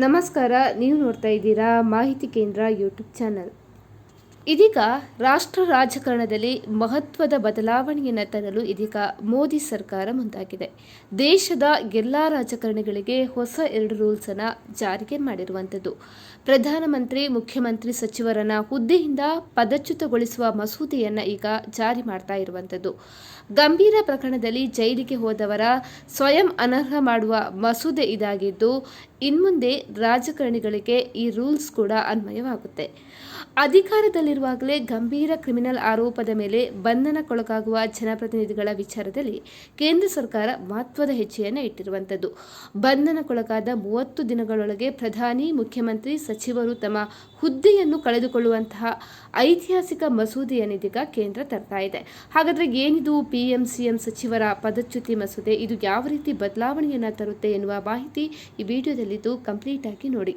ನಮಸ್ಕಾರ, ನೀವು ನೋಡ್ತಾ ಇದ್ದೀರಾ ಮಾಹಿತಿ ಕೇಂದ್ರ ಯೂಟ್ಯೂಬ್ ಚಾನಲ್. ಇದೀಗ ರಾಷ್ಟ್ರ ರಾಜಕಾರಣದಲ್ಲಿ ಮಹತ್ವದ ಬದಲಾವಣೆಯನ್ನು ತರಲು ಇದೀಗ ಮೋದಿ ಸರ್ಕಾರ ಮುಂದಾಗಿದೆ. ದೇಶದ ಎಲ್ಲ ರಾಜಕಾರಣಿಗಳಿಗೆ ಹೊಸ ಎರಡು ರೂಲ್ಸನ್ನು ಜಾರಿಗೆ ಮಾಡಿರುವಂಥದ್ದು. ಪ್ರಧಾನಮಂತ್ರಿ, ಮುಖ್ಯಮಂತ್ರಿ ಸಚಿವರನ್ನ ಹುದ್ದೆಯಿಂದ ಪದಚ್ಯುತಗೊಳಿಸುವ ಮಸೂದೆಯನ್ನು ಈಗ ಜಾರಿ ಮಾಡ್ತಾ ಇರುವಂಥದ್ದು. ಗಂಭೀರ ಪ್ರಕರಣದಲ್ಲಿ ಜೈಲಿಗೆ ಹೋದವರ ಸ್ವಯಂ ಅನರ್ಹ ಮಾಡುವ ಮಸೂದೆ ಇದಾಗಿದ್ದು ಇನ್ಮುಂದೆ ರಾಜಕಾರಣಿಗಳಿಗೆ ಈ ರೂಲ್ಸ್ ಕೂಡ ಅನ್ವಯವಾಗುತ್ತೆ. ಅಧಿಕಾರದಲ್ಲಿರುವಾಗಲೇ ಗಂಭೀರ ಕ್ರಿಮಿನಲ್ ಆರೋಪದ ಮೇಲೆ ಬಂಧನಕ್ಕೊಳಗಾಗುವ ಜನಪ್ರತಿನಿಧಿಗಳ ವಿಚಾರದಲ್ಲಿ ಕೇಂದ್ರ ಸರ್ಕಾರ ಮಹತ್ವದ ಹೆಜ್ಜೆಯನ್ನು ಇಟ್ಟಿರುವಂಥದ್ದು. ಬಂಧನಕ್ಕೊಳಗಾದ ಮೂವತ್ತು ದಿನಗಳೊಳಗೆ ಪ್ರಧಾನಿ, ಮುಖ್ಯಮಂತ್ರಿ, ಸಚಿವರು ತಮ್ಮ ಹುದ್ದೆಯನ್ನು ಕಳೆದುಕೊಳ್ಳುವಂತಹ ಐತಿಹಾಸಿಕ ಮಸೂದೆಯನ್ನಿದೀಗ ಕೇಂದ್ರ ತರ್ತಾ ಇದೆ. ಹಾಗಾದರೆ ಏನಿದು ಪಿ ಎಂ ಸಿ ಎಂ ಸಚಿವರ ಪದಚ್ಯುತಿ ಮಸೂದೆ? ಇದು ಯಾವ ರೀತಿ ಬದಲಾವಣೆಯನ್ನು ತರುತ್ತೆ ಎನ್ನುವ ಮಾಹಿತಿ ಈ ವಿಡಿಯೋದಲ್ಲಿದ್ದು ಕಂಪ್ಲೀಟ್ ಆಗಿ ನೋಡಿ.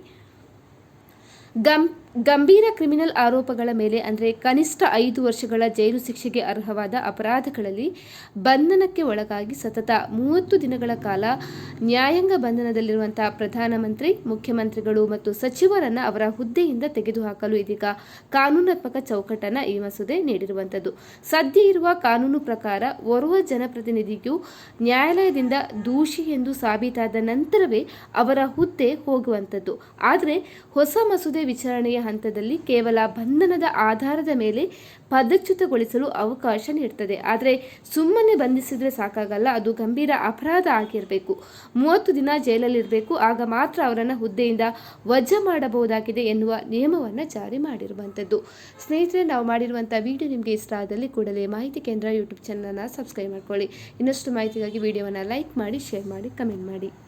ಗಂ ಗಂಭೀರ ಕ್ರಿಮಿನಲ್ ಆರೋಪಗಳ ಮೇಲೆ ಅಂದರೆ ಕನಿಷ್ಠ ಐದು ವರ್ಷಗಳ ಜೈಲು ಶಿಕ್ಷೆಗೆ ಅರ್ಹವಾದ ಅಪರಾಧಗಳಲ್ಲಿ ಬಂಧನಕ್ಕೆ ಒಳಗಾಗಿ ಸತತ ಮೂವತ್ತು ದಿನಗಳ ಕಾಲ ನ್ಯಾಯಾಂಗ ಬಂಧನದಲ್ಲಿರುವಂತಹ ಪ್ರಧಾನಮಂತ್ರಿ, ಮುಖ್ಯಮಂತ್ರಿಗಳು ಮತ್ತು ಸಚಿವರನ್ನು ಅವರ ಹುದ್ದೆಯಿಂದ ತೆಗೆದುಹಾಕಲು ಇದೀಗ ಕಾನೂನಾತ್ಮಕ ಚೌಕಟ್ಟನ್ನು ಈ ಮಸೂದೆ ನೀಡಿರುವಂಥದ್ದು. ಸದ್ಯ ಇರುವ ಕಾನೂನು ಪ್ರಕಾರ ಓರ್ವ ಜನಪ್ರತಿನಿಧಿಗೂ ನ್ಯಾಯಾಲಯದಿಂದ ದೂಷಿ ಎಂದು ಸಾಬೀತಾದ ನಂತರವೇ ಅವರ ಹುದ್ದೆ ಹೋಗುವಂಥದ್ದು. ಆದರೆ ಹೊಸ ಮಸೂದೆ ವಿಚಾರಣೆಯ ಹಂತದಲ್ಲಿ ಕೇವಲ ಬಂಧನದ ಆಧಾರದ ಮೇಲೆ ಪದಚ್ಯುತಗೊಳಿಸಲು ಅವಕಾಶ ನೀಡುತ್ತದೆ ಆದರೆ ಸುಮ್ಮನೆ ಬಂಧಿಸಿದ್ರೆ ಸಾಕಾಗಲ್ಲ. ಅದು ಗಂಭೀರ ಅಪರಾಧ ಆಗಿರಬೇಕು. ಮೂವತ್ತು ದಿನ ಜೈಲಲ್ಲಿರಬೇಕು ಆಗ ಮಾತ್ರ ಅವರನ್ನು ಹುದ್ದೆಯಿಂದ ವಜಾ ಮಾಡಬಹುದಾಗಿದೆ ಎನ್ನುವ ನಿಯಮವನ್ನು ಜಾರಿ ಮಾಡಿರುವಂಥದ್ದು. ಸ್ನೇಹಿತರೆ, ನಾವು ಮಾಡಿರುವಂಥ ವಿಡಿಯೋ ನಿಮಗೆ ಇಷ್ಟ ಆದಲ್ಲಿ ಕೂಡಲೇ ಮಾಹಿತಿ ಕೇಂದ್ರ ಯೂಟ್ಯೂಬ್ ಚಾನಲನ್ನು ಸಬ್ಸ್ಕ್ರೈಬ್ ಮಾಡ್ಕೊಳ್ಳಿ. ಇನ್ನಷ್ಟು ಮಾಹಿತಿಗಾಗಿ ವಿಡಿಯೋವನ್ನು ಲೈಕ್ ಮಾಡಿ, ಶೇರ್ ಮಾಡಿ, ಕಮೆಂಟ್ ಮಾಡಿ.